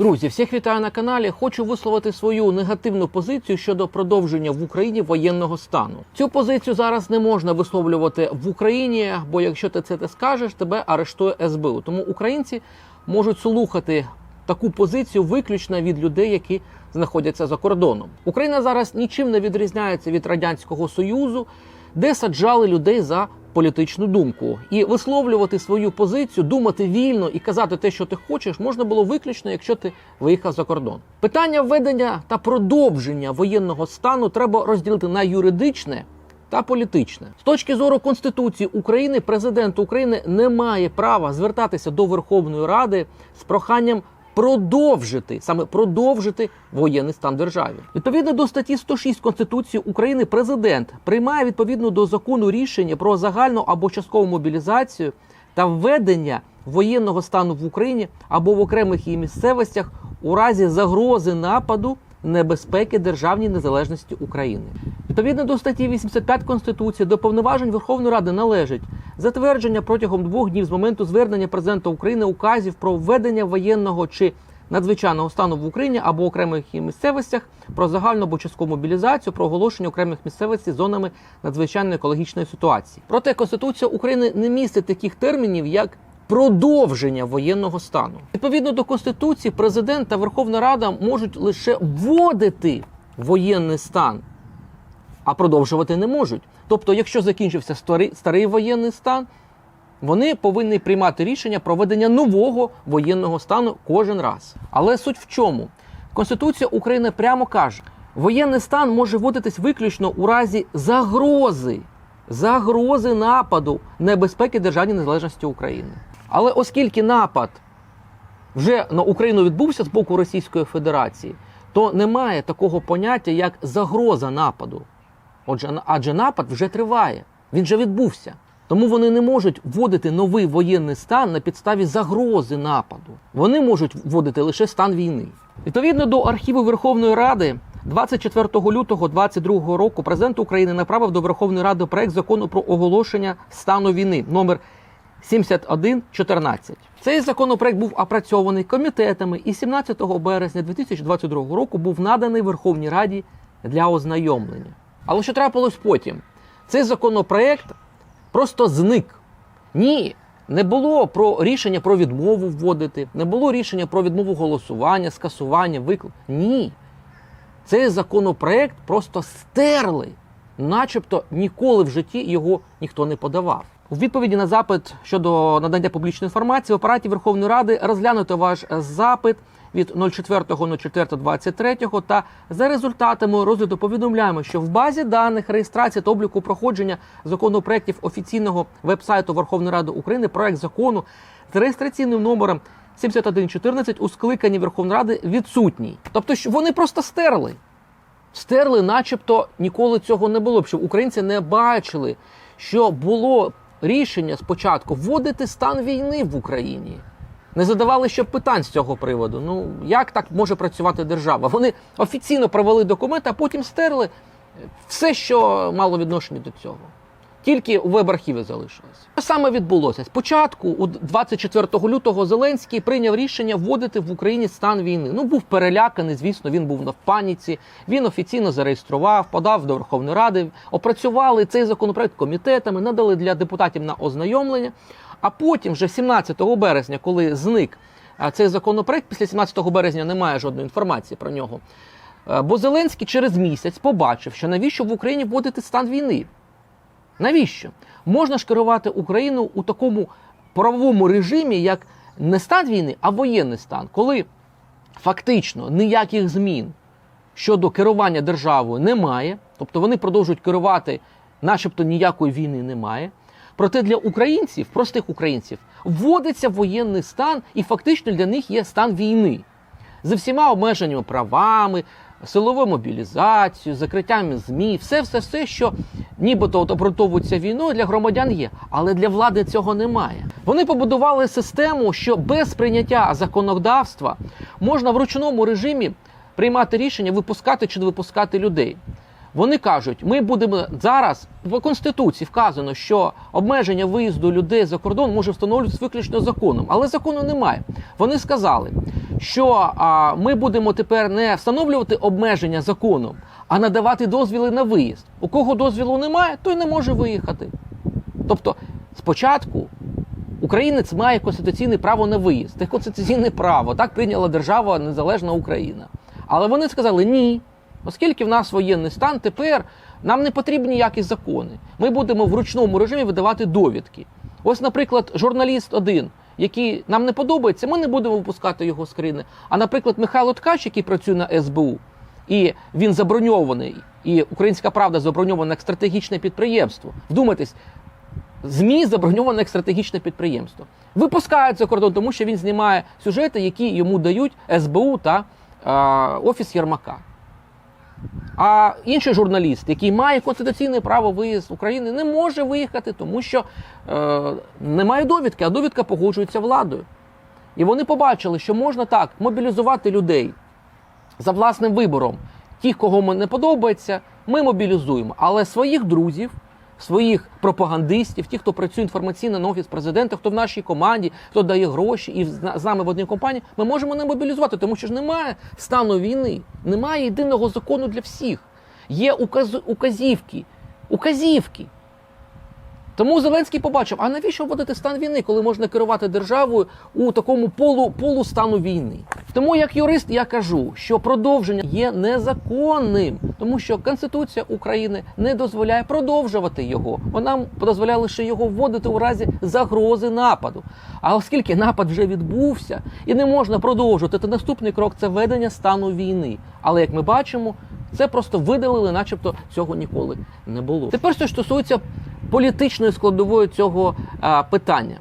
Друзі, всіх вітаю на каналі. Хочу висловити свою негативну позицію щодо продовження в Україні воєнного стану. Цю позицію зараз не можна висловлювати в Україні, бо якщо ти це ти скажеш, тебе арештує СБУ. Тому українці можуть слухати таку позицію виключно від людей, які знаходяться за кордоном. Україна зараз нічим не відрізняється від радянського союзу, де саджали людей за політичну думку. І висловлювати свою позицію, думати вільно і казати те, що ти хочеш, можна було виключно, якщо ти виїхав за кордон. Питання введення та продовження воєнного стану треба розділити на юридичне. Та політичне з точки зору конституції України, президент України не має права звертатися до Верховної Ради з проханням продовжити саме продовжити воєнний стан державі. Відповідно до статті 106 Конституції України, президент приймає відповідно до закону рішення про загальну або часткову мобілізацію та введення воєнного стану в Україні або в окремих її місцевостях у разі загрози нападу небезпеки державній незалежності України. Відповідно до статті 85 Конституції до повноважень Верховної Ради належить затвердження протягом двох днів з моменту звернення президента України указів про введення воєнного чи надзвичайного стану в Україні або окремих місцевостях, про загальну або часткову мобілізацію, про оголошення окремих місцевостей зонами надзвичайної екологічної ситуації. Проте Конституція України не містить таких термінів, як продовження воєнного стану. Відповідно до конституції, президент та Верховна Рада можуть лише вводити воєнний стан, а продовжувати не можуть. Тобто, якщо закінчився старий, старий воєнний стан, вони повинні приймати рішення про введення нового воєнного стану кожен раз. Але суть в чому? Конституція України прямо каже: воєнний стан може вводитись виключно у разі загрози, загрози нападу небезпеки державній незалежності України. Але оскільки напад вже на Україну відбувся з боку Російської Федерації, то немає такого поняття, як загроза нападу. Отже, адже напад вже триває, він вже відбувся. Тому вони не можуть вводити новий воєнний стан на підставі загрози нападу. Вони можуть вводити лише стан війни. Відповідно до архіву Верховної Ради, 24 лютого 2022 року президент України направив до Верховної Ради проект закону про оголошення стану війни номер 7114. Цей законопроект був опрацьований комітетами і 17 березня 2022 року був наданий Верховній Раді для ознайомлення. Але що трапилось потім? Цей законопроект просто зник. Ні, не було про рішення про відмову вводити, не було рішення про відмову голосування, скасування, виклик. Ні. Цей законопроект просто стерли, начебто ніколи в житті його ніхто не подавав. У відповіді на запит щодо надання публічної інформації в апараті Верховної Ради розглянуто ваш запит від 04.04.23 та за результатами розгляду повідомляємо, що в базі даних реєстрації та обліку проходження законопроєктів офіційного вебсайту Верховної Ради України проект закону з реєстраційним номером 7114 у скликанні Верховної Ради відсутній. Тобто, що вони просто стерли. Стерли, начебто ніколи цього не було, б, щоб українці не бачили, що було рішення спочатку вводити стан війни в Україні. Не задавали ще питань з цього приводу. Ну як так може працювати держава? Вони офіційно провели документи, а потім стерли все, що мало відношення до цього. Тільки у веб-архіві залишилось. Що саме відбулося? Спочатку, у 24 лютого, Зеленський прийняв рішення вводити в Україні стан війни. Ну був переляканий, звісно, він був в паніці. Він офіційно зареєстрував, подав до Верховної Ради, опрацювали цей законопроект комітетами, надали для депутатів на ознайомлення. А потім, вже 17 березня, коли зник цей законопроект, після 17 березня немає жодної інформації про нього. е, Бо Зеленський через місяць побачив, що навіщо в Україні вводити стан війни. Навіщо? Можна ж керувати Україну у такому правовому режимі, як не стан війни, а воєнний стан, коли фактично ніяких змін щодо керування державою немає, тобто вони продовжують керувати, начебто ніякої війни немає. Проте для українців, простих українців, вводиться воєнний стан, і фактично для них є стан війни з всіма обмеженнями правами, силовою мобілізацією, закриттями ЗМІ, все, все, все, що нібито от обґрунтовується війною, для громадян є, але для влади цього немає. Вони побудували систему, що без прийняття законодавства можна в ручному режимі приймати рішення, випускати чи не випускати людей. Вони кажуть, ми будемо зараз в конституції вказано, що обмеження виїзду людей за кордон може встановлюватися виключно законом, але закону немає. Вони сказали, що а, ми будемо тепер не встановлювати обмеження законом, а надавати дозвіли на виїзд. У кого дозвілу немає, той не може виїхати. Тобто, спочатку українець має конституційне право на виїзд. Це конституційне право. Так прийняла держава Незалежна Україна. Але вони сказали ні. Оскільки в нас воєнний стан, тепер нам не потрібні ніякі закони. Ми будемо в ручному режимі видавати довідки. Ось, наприклад, журналіст один, який нам не подобається, ми не будемо випускати його з країни. А, наприклад, Михайло Ткач, який працює на СБУ, і він заброньований, і Українська Правда заброньована як стратегічне підприємство. Вдумайтесь, ЗМІ заброньоване як стратегічне підприємство. Випускають за кордон, тому що він знімає сюжети, які йому дають СБУ та е, Офіс Єрмака. А інший журналіст, який має конституційне право виїзд з України, не може виїхати, тому що е, немає довідки, а довідка погоджується владою. І вони побачили, що можна так мобілізувати людей за власним вибором. Тих, кого ми не подобається, ми мобілізуємо. Але своїх друзів, своїх пропагандистів, ті, хто працює інформаційно на офіс президента, хто в нашій команді, хто дає гроші і з нами в одній компанії, ми можемо не мобілізувати, тому що ж немає стану війни, немає єдиного закону для всіх. Є указ, указівки, указівки. Тому Зеленський побачив, а навіщо вводити стан війни, коли можна керувати державою у такому полу, полустану війни? Тому як юрист я кажу, що продовження є незаконним, тому що Конституція України не дозволяє продовжувати його. Вона дозволяє лише його вводити у разі загрози нападу. А оскільки напад вже відбувся і не можна продовжувати, то наступний крок це введення стану війни. Але як ми бачимо, це просто видалили, начебто цього ніколи не було. Тепер що стосується політичної складової цього а, питання.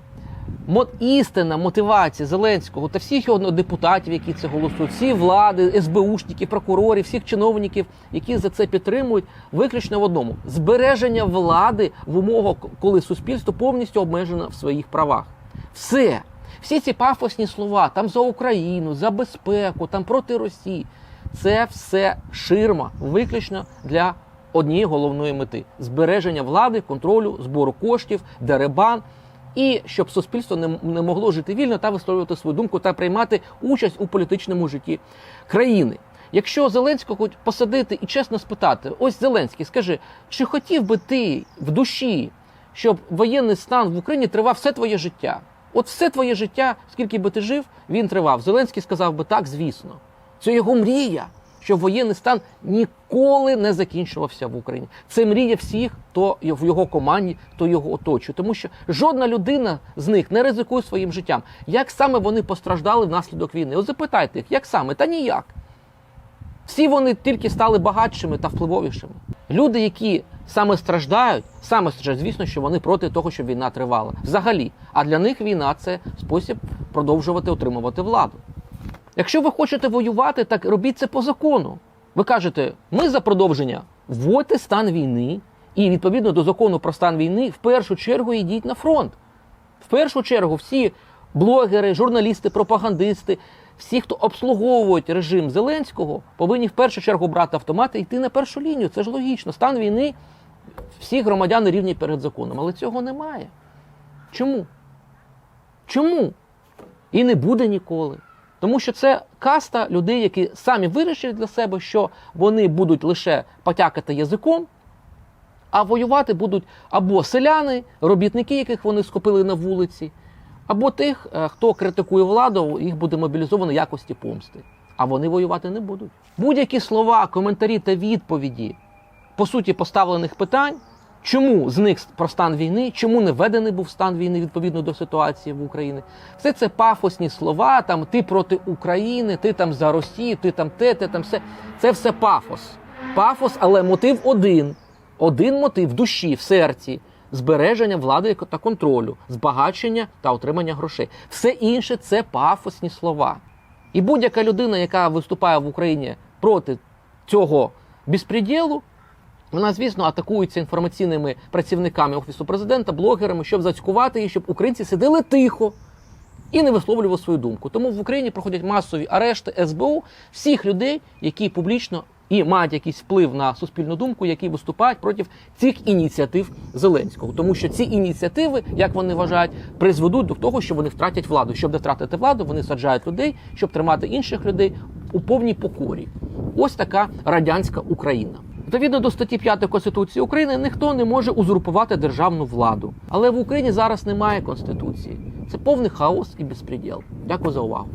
Мо, істинна мотивація Зеленського та всіх його депутатів, які це голосують, всі влади, СБУшників, прокурорів, всіх чиновників, які за це підтримують, виключно в одному: збереження влади в умовах, коли суспільство повністю обмежено в своїх правах. Все. Всі ці пафосні слова там за Україну, за безпеку, там проти Росії. Це все ширма виключно для однієї головної мети збереження влади, контролю, збору коштів, деребан. І щоб суспільство не, не могло жити вільно та висловлювати свою думку та приймати участь у політичному житті країни. Якщо Зеленського хоч посадити і чесно спитати, ось Зеленський, скажи, чи хотів би ти в душі, щоб воєнний стан в Україні тривав все твоє життя? От все твоє життя, скільки би ти жив, він тривав. Зеленський сказав би так, звісно. Це його мрія, щоб воєнний стан ніколи не закінчувався в Україні. Це мрія всіх, хто в його команді, хто його оточує. Тому що жодна людина з них не ризикує своїм життям. Як саме вони постраждали внаслідок війни? От запитайте їх, як саме? Та ніяк. Всі вони тільки стали багатшими та впливовішими. Люди, які саме страждають, саме страждають, звісно, що вони проти того, щоб війна тривала. Взагалі. А для них війна це спосіб продовжувати отримувати владу. Якщо ви хочете воювати, так робіть це по закону. Ви кажете, ми за продовження вводьте стан війни, і відповідно до закону про стан війни в першу чергу йдіть на фронт. В першу чергу всі блогери, журналісти, пропагандисти, всі, хто обслуговують режим Зеленського, повинні в першу чергу брати автомати і йти на першу лінію. Це ж логічно. Стан війни всі громадяни рівні перед законом. Але цього немає. Чому? Чому? І не буде ніколи. Тому що це каста людей, які самі вирішили для себе, що вони будуть лише потякати язиком, а воювати будуть або селяни, робітники, яких вони схопили на вулиці, або тих, е, хто критикує владу, їх буде мобілізовано якості помсти. А вони воювати не будуть. Будь-які слова, коментарі та відповіді по суті поставлених питань. Чому зник про стан війни? Чому не введений був стан війни відповідно до ситуації в Україні? Все це пафосні слова. Там ти проти України, ти там за Росію, ти там те, ти там все. Це все пафос. Пафос, але мотив один. Один мотив в душі, в серці збереження влади та контролю, збагачення та отримання грошей. Все інше це пафосні слова. І будь-яка людина, яка виступає в Україні проти цього безпреділу, вона, звісно, атакується інформаційними працівниками офісу президента, блогерами, щоб зацькувати її, щоб українці сиділи тихо і не висловлювали свою думку. Тому в Україні проходять масові арешти СБУ всіх людей, які публічно і мають якийсь вплив на суспільну думку, які виступають проти цих ініціатив Зеленського, тому що ці ініціативи, як вони вважають, призведуть до того, що вони втратять владу. Щоб не втратити владу, вони саджають людей, щоб тримати інших людей у повній покорі. Ось така радянська Україна. Відповідно до статті 5 Конституції України ніхто не може узурпувати державну владу. Але в Україні зараз немає конституції. Це повний хаос і безпреділ. Дякую за увагу.